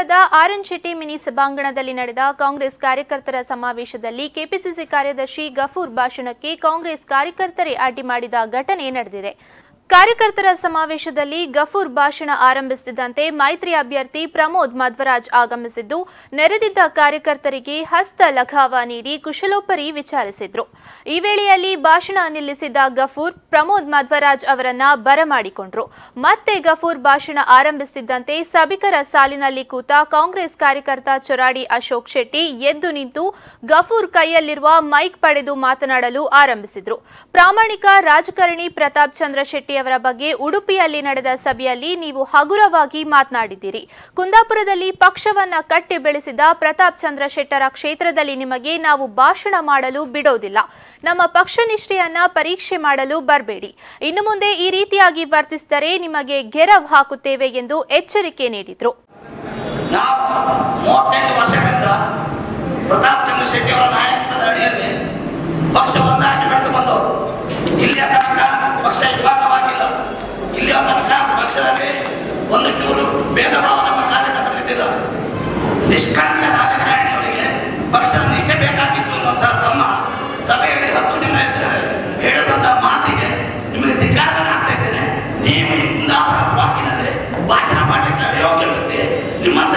ಕುಂದಾಪುರದ RN Shetty mini ಸಭಾಂಗಣದಲ್ಲಿ ನಡೆದ ಕಾಂಗ್ರೆಸ್ ಕಾರ್ಯಕರ್ತರ ಸಮಾವೇಶದಲ್ಲಿ ಕೆಪಿಸಿಸಿ ಕಾರ್ಯದರ್ಶಿ ಗಫೂರ್ ಭಾಷಣಕ್ಕೆ ಕಾಂಗ್ರೆಸ್ ಕಾರ್ಯಕರ್ತರೇ ಅಡ್ಡಿ ಮಾಡಿದ ಘಟನೆ ನಡೆದಿದೆ. ಕಾರ್ಯಕರ್ತರ ಸಮಾವೇಶದಲ್ಲಿ ಗಫೂರ್ ಭಾಷಣ ಆರಂಭಿಸುತ್ತಿದ್ದಂತೆ ಮೈತ್ರಿ ಅಭ್ಯರ್ಥಿ ಪ್ರಮೋದ್ ಮಧ್ವರಾಜ್ ಆಗಮಿಸಿದ್ದು, ನೆರೆದಿದ್ದ ಕಾರ್ಯಕರ್ತರಿಗೆ ಹಸ್ತ ಲಘಾವ ನೀಡಿ ಕುಶಲೋಪರಿ ವಿಚಾರಿಸಿದ್ರು. ಈ ವೇಳೆಯಲ್ಲಿ ಭಾಷಣ ನಿಲ್ಲಿಸಿದ ಗಫೂರ್, ಪ್ರಮೋದ್ ಮಧ್ವರಾಜ್ ಅವರನ್ನ ಬರಮಾಡಿಕೊಂಡ್ರು. ಮತ್ತೆ ಗಫೂರ್ ಭಾಷಣ ಆರಂಭಿಸುತ್ತಿದ್ದಂತೆ ಸಭಿಕರ ಸಾಲಿನಲ್ಲಿ ಕೂತ ಕಾಂಗ್ರೆಸ್ ಕಾರ್ಯಕರ್ತ ಚೊರಾಡಿ ಅಶೋಕ್ ಶೆಟ್ಟಿ ಎದ್ದು ನಿಂತು ಗಫೂರ್ ಕೈಯಲ್ಲಿರುವ ಮೈಕ್ ಪಡೆದು ಮಾತನಾಡಲು ಆರಂಭಿಸಿದ್ರು. ಪ್ರಾಮಾಣಿಕ ರಾಜಕಾರಣಿ ಪ್ರತಾಪ್ ಚಂದ್ರ ಶೆಟ್ಟಿ ಅವರ ಬಗ್ಗೆ ಉಡುಪಿಯಲ್ಲಿ ನಡೆದ ಸಭೆಯಲ್ಲಿ ನೀವು ಹಗುರವಾಗಿ ಮಾತನಾಡಿದ್ದೀರಿ. ಕುಂದಾಪುರದಲ್ಲಿ ಪಕ್ಷವನ್ನ ಕಟ್ಟಿ ಬೆಳೆಸಿದ ಪ್ರತಾಪ್ ಚಂದ್ರ ಶೆಟ್ಟರ ಕ್ಷೇತ್ರದಲ್ಲಿ ನಿಮಗೆ ನಾವು ಭಾಷಣ ಮಾಡಲು ಬಿಡೋದಿಲ್ಲ. ನಮ್ಮ ಪಕ್ಷ ನಿಷ್ಠೆಯನ್ನ ಪರೀಕ್ಷೆ ಮಾಡಲು ಬರಬೇಡಿ. ಇನ್ನು ಮುಂದೆ ಈ ರೀತಿಯಾಗಿ ವರ್ತಿಸಿದರೆ ನಿಮಗೆ ಗೆರವ್ ಹಾಕುತ್ತೇವೆ ಎಂದು ಎಚ್ಚರಿಕೆ ನೀಡಿದರು. ಪ್ರತಾಪ್ ಬೆಳೆದು ಬಂದವರು. ಇಲ್ಲಿಯ ತನಕ ಪಕ್ಷ ಮಾಡ್ತಿದ್ದಾರೆ ಒಂದು ಚೂರು ಭೇದ ಭಾವ ನಮ್ಮ ಕಾರ್ಯಕರ್ತರಲ್ಲಿದ್ದಿಲ್ಲ ನಿಷ್ಕಂಠನಾರಾಯಣ ಅವರಿಗೆ ಪಕ್ಷದ ನಿಷ್ಠೆ ಬೇಕಾಗಿತ್ತು ಅನ್ನುವಂತಹ ತಮ್ಮ ಸಭೆಯಲ್ಲಿ ಹತ್ತು ದಿನ ಇದ್ದಾರೆ ಹೇಳಿದಂತ ಮಾತಿಗೆ ನಿಮಗೆ ಧಿಕ್ಕಾರನ ಆಗ್ತಾ ಇದ್ದೇನೆ. ನೀವು ಕುಂದಾಪುರ ವಾಕಿನಲ್ಲಿ ಭಾಷಣ ಮಾಡಲಿಕ್ಕೆ ಯೋಗ್ಯ ವ್ಯಕ್ತಿ ನಿಮ್ಮಂತ